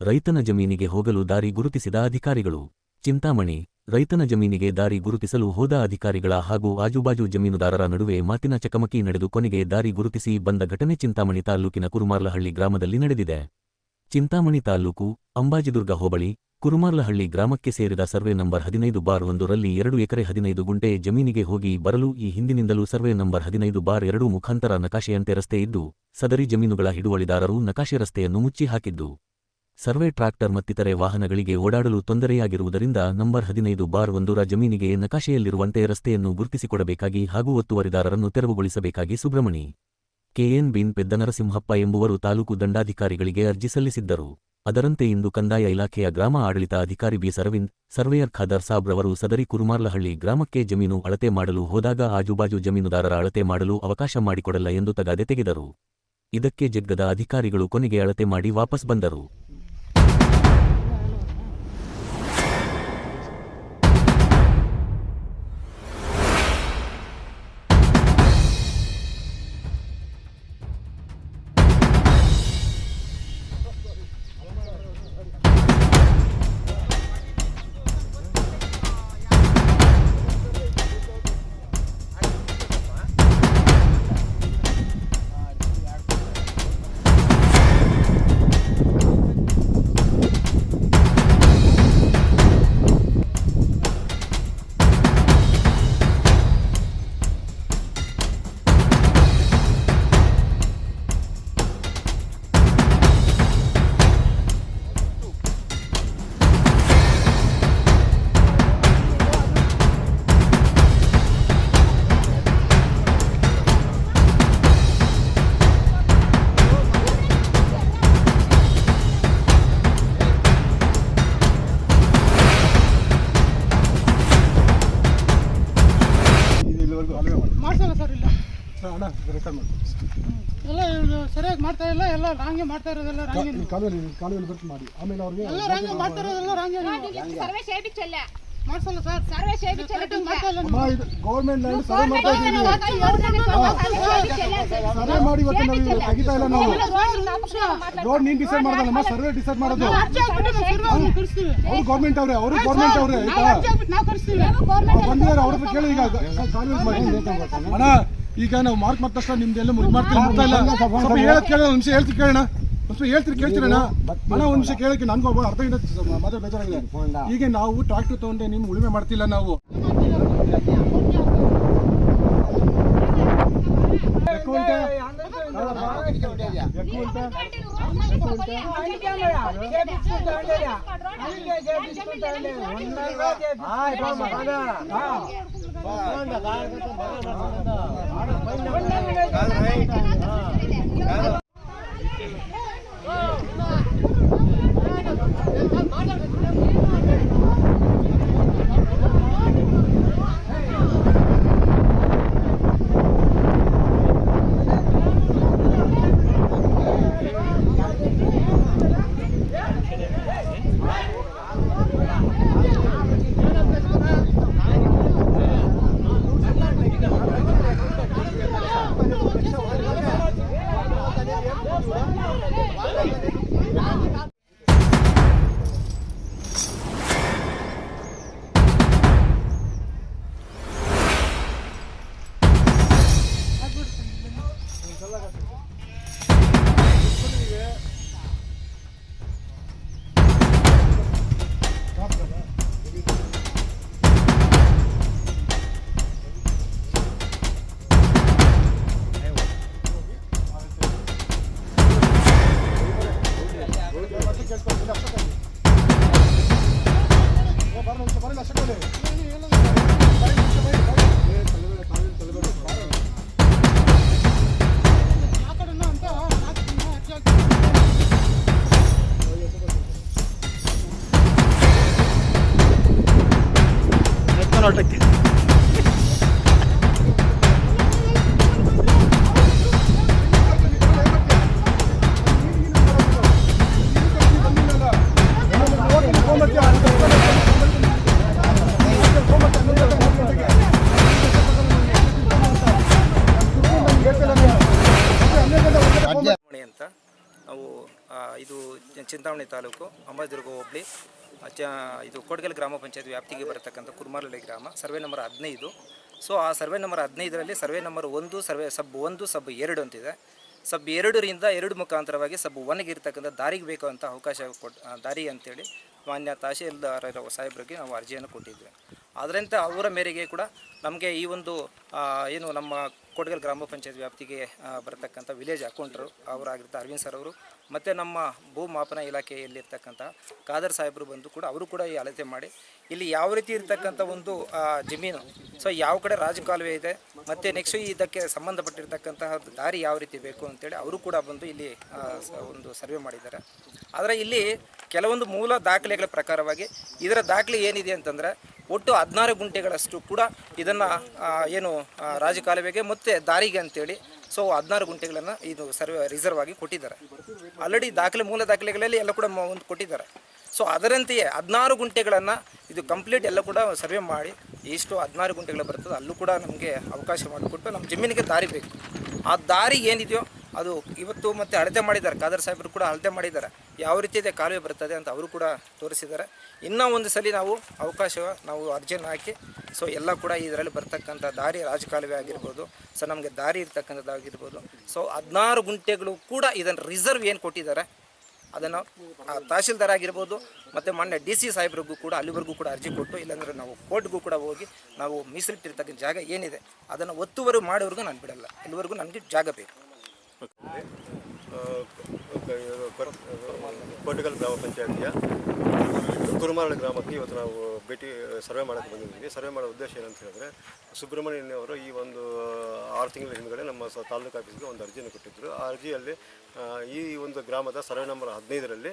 ರೈತನ ಜಮೀನಿಗೆ ಹೋಗಲು ದಾರಿ ಗುರುತಿಸಿದ ಅಧಿಕಾರಿಗಳು. ಚಿಂತಾಮಣಿ, ರೈತನ ಜಮೀನಿಗೆ ದಾರಿ ಗುರುತಿಸಲು ಹೋದ ಅಧಿಕಾರಿಗಳ ಹಾಗೂ ಆಜುಬಾಜು ಜಮೀನುದಾರರ ನಡುವೆ ಮಾತಿನ ಚಕಮಕಿ ನಡೆದು ಕೊನೆಗೆ ದಾರಿ ಗುರುತಿಸಿ ಬಂದ ಘಟನೆ ಚಿಂತಾಮಣಿ ತಾಲ್ಲೂಕಿನ ಕುರುಮಾರ್ಲಹಳ್ಳಿ ಗ್ರಾಮದಲ್ಲಿ ನಡೆದಿದೆ. ಚಿಂತಾಮಣಿ ತಾಲ್ಲೂಕು ಅಂಬಾಜಿದುರ್ಗ ಹೋಬಳಿ, ಕುರುಮಾರ್ಲಹಳ್ಳಿ ಗ್ರಾಮಕ್ಕೆ ಸೇರಿದ ಸರ್ವೆ ನಂಬರ್ ಹದಿನೈದು ಬಾರ್ ಒಂದರಲ್ಲಿ ಎರಡು ಎಕರೆ ಹದಿನೈದು ಗುಂಟೆ ಜಮೀನಿಗೆ ಹೋಗಿ ಬರಲು ಈ ಹಿಂದಿನಿಂದಲೂ ಸರ್ವೆ ನಂಬರ್ ಹದಿನೈದು ಬಾರ್ ಎರಡು ಮುಖಾಂತರ ನಕಾಶೆಯಂತೆ ರಸ್ತೆ ಇದ್ದು, ಸದರಿ ಜಮೀನುಗಳ ಹಿಡುವಳಿದಾರರು ನಕಾಶೆ ರಸ್ತೆಯನ್ನು ಮುಚ್ಚಿ ಹಾಕಿದ್ದು ಸರ್ವೆ ಟ್ರಾಕ್ಟರ್ ಮತ್ತಿತರೆ ವಾಹನಗಳಿಗೆ ಓಡಾಡಲು ತೊಂದರೆಯಾಗಿರುವುದರಿಂದ ನಂಬರ್ ಹದಿನೈದು ಬಾರ್ ಒಂದೂರ ಜಮೀನಿಗೆ ನಕಾಶೆಯಲ್ಲಿರುವಂತೆ ರಸ್ತೆಯನ್ನು ಗುರುತಿಸಿಕೊಡಬೇಕಾಗಿ ಹಾಗೂ ಒತ್ತುವರಿದಾರರನ್ನು ತೆರವುಗೊಳಿಸಬೇಕಾಗಿ ಸುಬ್ರಹ್ಮಣಿ ಕೆಎನ್ ಬಿನ್ ಪೆದ್ದನರಸಿಂಹಪ್ಪ ಎಂಬುವರು ತಾಲೂಕು ದಂಡಾಧಿಕಾರಿಗಳಿಗೆ ಅರ್ಜಿ ಸಲ್ಲಿಸಿದ್ದರು. ಅದರಂತೆ ಇಂದು ಕಂದಾಯ ಇಲಾಖೆಯ ಗ್ರಾಮ ಆಡಳಿತ ಅಧಿಕಾರಿ ಬಿ ಸರವಿಂದ್, ಸರ್ವೇಯರ್ ಖಾದರ್ ಸಾಬ್ ರವರು ಸದರಿ ಕುರುಮಾರ್ಲಹಳ್ಳಿ ಗ್ರಾಮಕ್ಕೆ ಜಮೀನು ಅಳತೆ ಮಾಡಲು ಹೋದಾಗ ಆಜುಬಾಜು ಜಮೀನುದಾರರ ಅಳತೆ ಮಾಡಲು ಅವಕಾಶ ಮಾಡಿಕೊಡಲ್ಲ ಎಂದು ತಗಾದೆ ತೆಗೆದರು. ಇದಕ್ಕೆ ಜಗ್ಗದ ಅಧಿಕಾರಿಗಳು ಕೊನೆಗೆ ಅಳತೆ ಮಾಡಿ ವಾಪಸ್ ಬಂದರು. ಎಲ್ಲ ಸರಿಯಾಗಿ ಮಾಡ್ತಾ ಇಲ್ಲ ಎಲ್ಲ ರಾಂಗೆ ಮಾಡ್ತಾ ಇರೋದೆಲ್ಲ ರಾಂಗೆ ಈ ಕಾಲುವೆಲಿ ಕಾಲುವೆಲಿ ಬರ್ತು ಮಾಡಿ. ಆಮೇಲೆ ಅವ್ರಿಗೆ ಎಲ್ಲ ರಾಂಗೆ ಮಾಡ್ತಾ ಇರೋದೆಲ್ಲ ರಾಂಗೆ. ಸರ್ವೆ ಮಾಡ್ಸಲ್ಲ ಸರ್. ಸರ್ವೆ ಮಾಡ್ತಾ ಇಲ್ಲ ಗೌರ್ಮೆಂಟ್ ಲ್ಯಾಂಡ್ ಸರ್ವೆ ಮಾಡ್ತಾ ಇದ್ದೀವಿ. ಸರ್ವೆ ಮಾಡಿ ಇವತ್ತು ನಾವು ತೆಗಿತಾ ಇಲ್ಲ ನಾವು. ರೋಡ್ ನೀನ್ ಡಿಸೈಡ್ ಮಾಡೋದಲ್ಲಮ್ಮ ಸರ್ವೆ ಡಿಸೈಡ್ ಮಾಡೋದು. ಸರ್ವೆ ಅವ್ರು ಗೌರ್ಮೆಂಟ್ ಅವ್ರೆ ಅವರು ಗೌರ್ಮೆಂಟ್ ಅವ್ರೆ ಆಯ್ತಾ? ಬಂದಿದ್ದಾರೆ ಅವ್ರ ಕೇಳಿ ಈಗ ಕಾಲುವೆ ಮಾಡಿ. ಅಣ್ಣ ಈಗ ನಾವು ಮಾರ್ಕ್ ಮಾಡಿದ ತಕ್ಷಣ ನಿಮ್ದೆಲ್ಲ ಮುಗಿ ಮಾಡ್ತೀವಿ. ಮಾಡ್ತಾ ಇಲ್ಲ. ಸ್ವಲ್ಪ ಕೇಳೋಣ ಒಂದು ನಿಮಿಷ ಹೇಳ್ತೀವಿ ಕೇಳೋಣ. ಒಂದು ಹೇಳ್ತೀರಿ ಕೇಳ್ತೀರಣ್ಣ ಅಣ್ಣ ಒಂದು ನಿಮಿಷ ಕೇಳಕ್ಕೆ ನನಗೂ ಒಬ್ಬ ಅರ್ಧ ಇಂದ ಮಾತ್ರ ಬೇಜಾರಾಗಿದೆ. ಈಗ ನಾವು ಟ್ರಾಕ್ಟರ್ ತಗೊಂಡೆ ನಿಮ್ ಉಳುಮೆ ಮಾಡ್ತಿಲ್ಲ ನಾವು. ಲೆಕ್ಕ ಉಂಟೆ? ಲೆಕ್ಕ ಉಂಟೆ? ಆ ಅಂತ चला कर ಇದು ಚಿಂತಾಮಣಿ ತಾಲೂಕು ಅಂಬಾದುರ್ಗ ಹೋಬಳಿ ಚ, ಇದು ಕೊಡಗಲ್ ಗ್ರಾಮ ಪಂಚಾಯತ್ ವ್ಯಾಪ್ತಿಗೆ ಬರತಕ್ಕಂಥ ಕುರ್ಮಾರಳ್ಳಿ ಗ್ರಾಮ, ಸರ್ವೆ ನಂಬರ್ ಹದಿನೈದು. ಸೊ, ಆ ಸರ್ವೆ ನಂಬರ್ ಹದಿನೈದರಲ್ಲಿ ಸರ್ವೆ ನಂಬರ್ ಒಂದು, ಸರ್ವೆ ಸಬ್ ಒಂದು, ಸಬ್ ಎರಡು ಅಂತಿದೆ. ಸಬ್ ಎರಡರಿಂದ ಎರಡು ಮುಖಾಂತರವಾಗಿ ಸಬ್ ಒನ್ಗೆ ಇರತಕ್ಕಂಥ ದಾರಿಗೆ ಬೇಕು ಅಂತ ಅವಕಾಶ ಕೊಟ್ಟು ದಾರಿ ಅಂತೇಳಿ ಮಾನ್ಯ ತಹಶೀಲ್ದಾರ ಸಾಹೇಬ್ರಿಗೆ ನಾವು ಅರ್ಜಿಯನ್ನು ಕೊಟ್ಟಿದ್ವಿ. ಅದರಂತೆ ಅವರ ಮೇರೆಗೆ ಕೂಡ ನಮಗೆ ಈ ಒಂದು ಏನು ನಮ್ಮ ಕೊಡಗಲ್ ಗ್ರಾಮ ಪಂಚಾಯತ್ ವ್ಯಾಪ್ತಿಗೆ ಬರತಕ್ಕಂಥ ವಿಲೇಜ್ ಅಕೌಂಟ್ರು ಅವರಾಗಿರ್ತಾರೆ, ಅರವಿಂದ್ ಸರ್ ಅವರು. ಮತ್ತು ನಮ್ಮ ಭೂ ಮಾಪನ ಇಲಾಖೆಯಲ್ಲಿರ್ತಕ್ಕಂಥ ಖಾದರ್ ಸಾಹೇಬರು ಬಂದು ಕೂಡ ಅವರು ಕೂಡ ಈ ಅಳತೆ ಮಾಡಿ, ಇಲ್ಲಿ ಯಾವ ರೀತಿ ಇರ್ತಕ್ಕಂಥ ಒಂದು ಜಮೀನು ಸೊ ಯಾವ ಕಡೆ ರಾಜಕಾಲುವೆ ಇದೆ, ಮತ್ತು ನೆಕ್ಸ್ಟ್ ಇದಕ್ಕೆ ಸಂಬಂಧಪಟ್ಟಿರ್ತಕ್ಕಂತಹ ದಾರಿ ಯಾವ ರೀತಿ ಬೇಕು ಅಂತೇಳಿ ಅವರು ಕೂಡ ಬಂದು ಇಲ್ಲಿ ಒಂದು ಸರ್ವೆ ಮಾಡಿದ್ದಾರೆ. ಆದರೆ ಇಲ್ಲಿ ಕೆಲವೊಂದು ಮೂಲ ದಾಖಲೆಗಳ ಪ್ರಕಾರವಾಗಿ ಇದರ ದಾಖಲೆ ಏನಿದೆ ಅಂತಂದರೆ ಒಟ್ಟು ಹದಿನಾರು ಗುಂಟೆಗಳಷ್ಟು ಕೂಡ ಇದನ್ನು ಏನು ರಾಜಕಾಲುವೆಗೆ ಮತ್ತು ದಾರಿಗೆ ಅಂತೇಳಿ, ಸೊ ಹದಿನಾರು ಗುಂಟೆಗಳನ್ನು ಇದು ಸರ್ವೆ ರಿಸರ್ವ್ ಆಗಿ ಕೊಟ್ಟಿದ್ದಾರೆ. ಆಲ್ರೆಡಿ ದಾಖಲೆ, ಮೂಲ ದಾಖಲೆಗಳಲ್ಲಿ ಎಲ್ಲ ಕೂಡ ಒಂದು ಕೊಟ್ಟಿದ್ದಾರೆ. ಸೊ ಅದರಂತೆಯೇ ಹದಿನಾರು ಗುಂಟೆಗಳನ್ನು ಇದು ಕಂಪ್ಲೀಟ್ ಎಲ್ಲ ಕೂಡ ಸರ್ವೆ ಮಾಡಿ, ಎಷ್ಟು ಹದಿನಾರು ಗುಂಟೆಗಳು ಬರ್ತದೆ ಅಲ್ಲೂ ಕೂಡ ನಮಗೆ ಅವಕಾಶ ಮಾಡಿಕೊಟ್ಟು ನಮ್ಮ ಜಮೀನಿಗೆ ದಾರಿ ಬೇಕು. ಆ ದಾರಿ ಏನಿದೆಯೋ ಅದು ಇವತ್ತು ಮತ್ತೆ ಅಳತೆ ಮಾಡಿದ್ದಾರೆ. ಖಾದರ್ ಸಾಹೇಬರು ಕೂಡ ಅಳತೆ ಮಾಡಿದ್ದಾರೆ. ಯಾವ ರೀತಿ ಇದೆ ಕಾಲುವೆ ಬರ್ತದೆ ಅಂತ ಅವರು ಕೂಡ ತೋರಿಸಿದ್ದಾರೆ. ಇನ್ನೂ ಒಂದು ಸಲ ನಾವು ಅವಕಾಶ ನಾವು ಅರ್ಜಿಯನ್ನು ಹಾಕಿ ಸೊ ಎಲ್ಲ ಕೂಡ ಇದರಲ್ಲಿ ಬರ್ತಕ್ಕಂಥ ದಾರಿ ರಾಜಕಾಲುವೆ ಆಗಿರ್ಬೋದು ಸೊ ನಮಗೆ ದಾರಿ ಇರ್ತಕ್ಕಂಥದ್ದಾಗಿರ್ಬೋದು ಸೊ ಹದಿನಾರು ಗುಂಟೆಗಳು ಕೂಡ ಇದನ್ನು ರಿಸರ್ವ್ ಏನು ಕೊಟ್ಟಿದ್ದಾರೆ, ಅದನ್ನು ತಹಶೀಲ್ದಾರ್ ಆಗಿರ್ಬೋದು, ಮತ್ತು ಮೊನ್ನೆ ಡಿ ಸಿ ಸಾಹೇಬ್ರಿಗೂ ಕೂಡ, ಅಲ್ಲಿವರೆಗೂ ಕೂಡ ಅರ್ಜಿ ಕೊಟ್ಟು, ಇಲ್ಲಾಂದರೆ ನಾವು ಕೋರ್ಟ್ಗೂ ಕೂಡ ಹೋಗಿ ನಾವು ಮೀಸಲಿಟ್ಟಿರ್ತಕ್ಕಂಥ ಜಾಗ ಏನಿದೆ, ಅದನ್ನು ಒತ್ತುವರಿ ಮಾಡೋವರೆಗೂ ನಾನು ಬಿಡಲ್ಲ. ಅಲ್ಲಿವರೆಗೂ ನನಗೆ ಜಾಗ ಬೇಕು. ಕೋಟಗಲ್ ಗ್ರಾಮ ಪಂಚಾಯತಿಯ ಕುರುಮಾರಳ್ಳಿ ಗ್ರಾಮಕ್ಕೆ ಇವತ್ತು ನಾವು ಭೇಟಿ, ಸರ್ವೆ ಮಾಡೋಕ್ಕೆ ಬಂದಿದ್ದೀವಿ. ಸರ್ವೆ ಮಾಡೋ ಉದ್ದೇಶ ಏನಂತ ಹೇಳಿದ್ರೆ ಸುಬ್ರಹ್ಮಣ್ಯನ್ ಅವರು ಈ ಒಂದು ಆರು ತಿಂಗಳ ಹಿಂದ್ಗಡೆ ನಮ್ಮ ತಾಲೂಕು ಆಫೀಸ್ಗೆ ಒಂದು ಅರ್ಜಿಯನ್ನು ಕೊಟ್ಟಿದ್ದರು ಆ ಅರ್ಜಿಯಲ್ಲಿ ಈ ಒಂದು ಗ್ರಾಮದ ಸರ್ವೆ ನಂಬರ್ ಹದಿನೈದರಲ್ಲಿ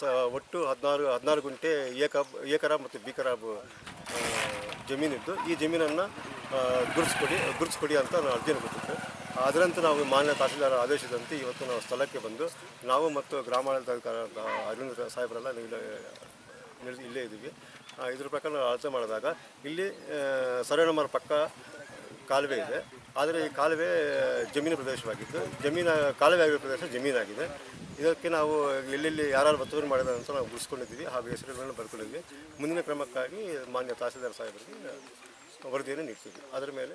ಸ, ಒಟ್ಟು ಹದಿನಾರು ಹದಿನಾರು ಗುಂಟೆ ಏಕ ಏಕರ ಮತ್ತು ಬೀಕರಾಬ್ ಜಮೀನಿದ್ದು. ಈ ಜಮೀನನ್ನು ಗುರುತಿಸ್ಕೊಡಿ ಗುರುತಿಸ್ಕೊಡಿ ಅಂತ ಅರ್ಜಿಯನ್ನು ಕೊಟ್ಟಿದ್ದು. ಅದರಂತೆ ನಾವು ಮಾನ್ಯ ತಹಸೀಲ್ದಾರ ಆದೇಶದಂತೆ ಇವತ್ತು ನಾವು ಸ್ಥಳಕ್ಕೆ ಬಂದು ನಾವು ಮತ್ತು ಗ್ರಾಮಾಡಳಿತ ಅರವಿಂದ ಸಾಹೇಬರೆಲ್ಲ ಇಲ್ಲೇ ಇಲ್ಲೇ ಇದ್ದೀವಿ. ಇದ್ರ ಪ್ರಕಾರ ನಾವು ಅಳತೆ ಮಾಡಿದಾಗ ಇಲ್ಲಿ ಸರ್ವೆ ಪಕ್ಕ ಕಾಲುವೆ ಇದೆ. ಆದರೆ ಈ ಕಾಲುವೆ ಜಮೀನು ಪ್ರದೇಶವಾಗಿದ್ದು, ಜಮೀನ, ಕಾಲುವೆ ಆಗಿರೋ ಪ್ರದೇಶ ಜಮೀನಾಗಿದೆ. ಇದಕ್ಕೆ ನಾವು ಎಲ್ಲೆಲ್ಲಿ ಯಾರು ಒತ್ತುವರಿ ಮಾಡಿದ ಅಂತ ನಾವು ಗುರುಸ್ಕೊಂಡಿದ್ದೀವಿ ಹಾಗೂ ಹೆಸರುಗಳನ್ನು ಬರ್ಕೊಂಡಿದ್ವಿ ಮುಂದಿನ ಕ್ರಮಕ್ಕಾಗಿ ಮಾನ್ಯ ತಹಸೀಲ್ದಾರ್ ಸಾಹೇಬರಿಗೆ ವರದಿಯನ್ನು ನೀಡ್ತೀವಿ. ಅದರ ಮೇಲೆ